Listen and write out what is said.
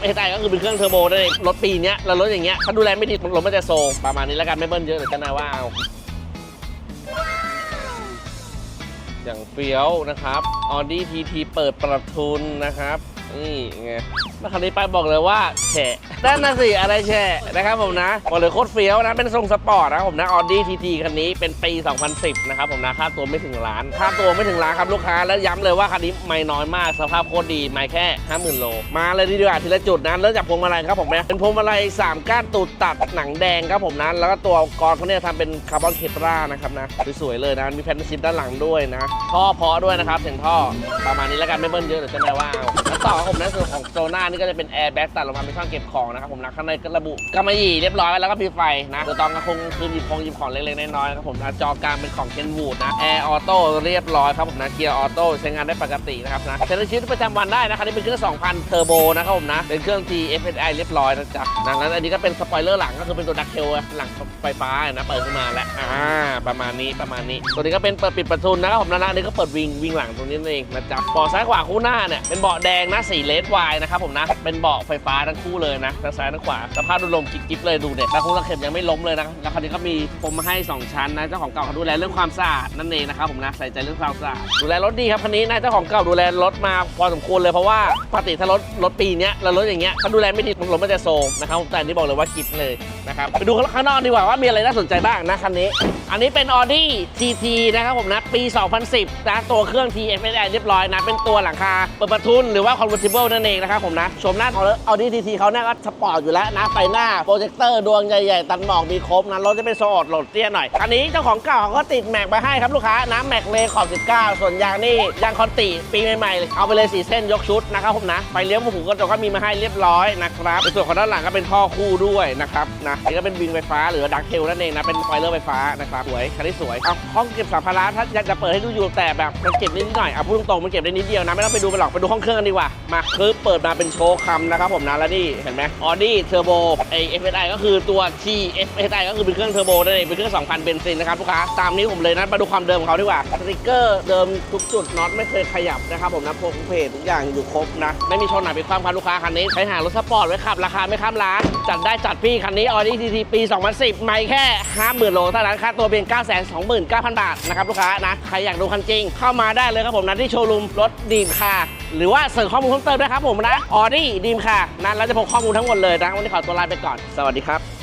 FSI ก็คือเป็นเครื่องเทอร์โบนั่นเองรถปีเนี้ยแล้วรถอย่างเงี้ยถ้าดูแลไม่ดีรถมันจะโซมประมาณนี้แล้วกันไม่เบิ้ลเยอะเดี๋ยวจะนายว่าเอาอย่างเฟี้ยวนะครับ Audi TT เปิดประทุนนะครับ นี่ไงแล้วคันนี้ไปบอกเลยว่าแฉะ ด้านนะสิอะไรแฉะนะครับผมนะบอกเลยโคตรเฟี้ยวนะ เป็นทรงสปอร์ตนะครับผมนะ Audi TT คันนี้เป็นปี 2010 นะครับผมนะ ค่าตัวไม่ถึงล้าน ค่าตัวไม่ถึงล้านครับลูกค้า แล้วย้ำเลยว่าคันนี้ไม่น้อยมาก สภาพโคตรดี ไม่แค่ 50,000 โล มาเลยดีกว่าทีละจุดนะเริ่มจากพวงมาลัยครับผมนะ เป็นพวงมาลัย3ก้านตูดตัดหนังแดงครับผมนะ แล้วก็ตัวกรอนเขาเนี่ยทำเป็นคาร์บอนเคปรานะครับนะ สวยๆเลยนะ มีแผ่นซิปด้านหลังด้วยนะ ท่อเพาะด้วยนะครับเสียงท่อ ประมาณนี้แล้วกันไม่เบิ้ลเยอะเดี๋ยวจะนายว่าเอาแล้วต่อผมนะส่วนของโซน่านี่ก็จะเป็นแอร์แบ็กตัดลงมาเป็นช่องเก็บของนะครับผมนะข้างในก็ระบุกำมะหยี่เรียบร้อยแล้วก็มีไฟนะตัวตองก็คงคือหยิบของหยิบของเล็กๆน้อยๆครับผมนะจอกลางเป็นของเคนวูดนะแอร์ออโต้เรียบร้อยครับผมนะเกียร์ออโต้ใช้งานได้ปกตินะครับนะใช้ในชีวิตประจำวันได้นะครับนี่เป็นเครื่อง2,000เทอร์โบนะครับผมนะเป็นเครื่อง TFSI เรียบร้อยนะจ๊ะดังนั้นอันนี้ก็เป็นสปอยเลอร์หลังก็คือเป็นตัวดักเทลหลังไฟฟ้านะเปิดขึ้นมาแล้วอ่าประมาณนี้ประมาณนี้ ตัวนี้ก็เป็นเปิดปิดประทุนะครับผมนะอันนี้ก็เปิดวิงวิงหลังตรงนี้นั่นเองนะจ๊ะเบาะซ้ายขวาคู่หน้าเนี่ยเป็นเบาะแดงนะสีเลดวายนะครับผมนะเป็นเบาะไฟฟ้าทั้งคู่เลยนะทั้งซ้ายทั้งขวาสภาพดูลมกิ๊บๆเลยดูเนี่ยตะคุงตะเข็บยังไม่ล้มเลยนะแล้วคันนี้ก็มีผมมาให้ 2 ชั้นนะเจ้าของเก่าเขาดูแลเรื่องความสะอาดนั่นเองนะครับผมนะใส่ใจเรื่องความสะอาดดูแลรถดีครับคันนี้นะเจ้าของเก่าดูแลรถมาพอสมควรเลยเพราะว่าปกติถ้ารถรถปีนี้แล้วรถอย่างเงี้ยถ้าดูแลไม่ดีรถมันจะโซมนะครับแต่นี้บอกเลยว่ากิ๊บเลยนะครับไปดูข้างนอกดีกว่าว่ามีอะไรน่าสนใจบ้างนะคันนี้อันนี้เป็น Audi TT นะครับผมนะ ปี 2010 นะ ตัวเครื่อง TFSI เรียบร้อยนะ เป็นตัวหลังคาเปิดประทุนหรือว่า convertible นั่นเองนะครับผมนะ ชมหน้าของ Audi TT เขาเนี่ยก็สปอร์ตอยู่แล้วนะ ไฟหน้า โปรเจคเตอร์ดวงใหญ่ ๆ ตันหมอกมีครบนะ รถจะเป็นโซอดโหลดเตี้ยหน่อย อันนี้เจ้าของเก่าเขาก็ติดแม็กมาให้ครับลูกค้านะแม็กเลขอบ 19 ส่วนยางนี่ยางคอนติปีใหม่ๆเอาไปเลยสีเส้นยกชุดนะครับผมนะไฟเลี้ยวหูกระจกก็มีมาให้เรียบร้อยนะครับในส่วนของด้านหลังก็เป็นท่อคู่ด้วยนะครับนะนี่ก็เป็นวิงไฟฟ้าหรือดักเทลนั่นเองนะเป็นไฟเลอร์ไฟฟ้านะครับสวยคันนี้สวยเอาห้องเก็บสัมภาระถ้าอยากจะเปิดให้ดูอยู่แต่แบบมันเก็บนิดหน่อยเอาพูดตรงๆมันเก็บได้นิดเดียวนะไม่ต้องไปดูมันหรอกไปดูห้องเครื่องกันดีกว่ามาคือเปิดมาเป็นโชว์คำนะครับผมนะแล้วนี่เห็นไหมออดี้เทอร์โบไอ FSI ก็คือตัว T FSI ก็คือเป็นเครื่องเทอร์โบนั่นเองเป็นเครื่อง2,000เบนซินนะครับลูกค้าตามนี้ผมเลยนะมาดูความเดิมของเขาดีกว่าสติกเกอร์เดิมทุกจุดน็อตไม่เคยขยับนะครับผมนะพวกเพจทุกอย่างอยู่ครบนะไม่มีชนไหนไปความครับลูกค้าคันนี้ใช้หารถสปอร์ตไว้ขับราคาไม่ข้ามล้านจัดได้จัดพี่คันนี้ Audi TT ปี 2010 ไม่แค่ 50,000โลเท่านั้นค่าตัวัวเพียง 929,000 บาทนะครับลูกค้านะใครอยากดูคันจริง เข้ามาได้เลยครับผมนะที่โชว์รูมรถดีมคาหรือว่าเสิร์ชข้อมูลเพิ่มเติมได้ครับผมนะออดี้ดีมคานะเราจะพบข้อมูลทั้งหมดเลยนะวันนี้ขอตัวลาไปก่อนสวัสดีครับ